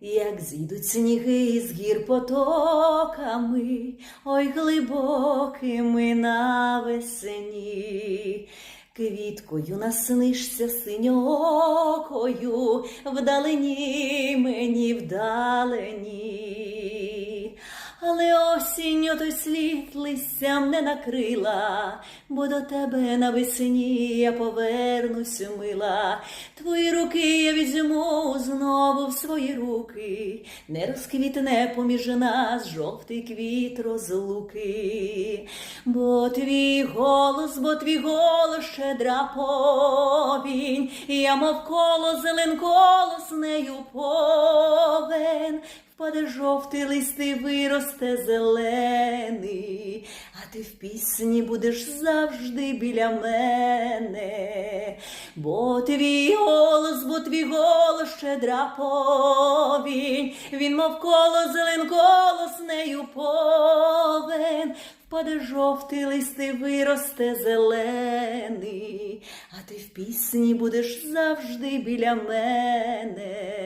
Як зійдуть сніги з гір потоками, ой глибокими навесні, квіткою наснишся синьокою, вдалині мені вдалині. Але осінь той слід листям не накрила, бо до тебе навесні я повернусь мила. Твої руки я візьму знову в свої руки, не розквітне поміж нас жовтий квіт розлуки, бо твій голос, бо твій голос щедра повінь, я мов коло зелен колос нею повен. Впаде жовтий лист і виросте зелений, а ти в пісні будеш завжди біля мене, бо твій голос, бо твій голос щедра повінь, він мов коло зелен колос нею повен. Впаде жовтий лист і виросте зелений, а ти в пісні будеш завжди біля мене.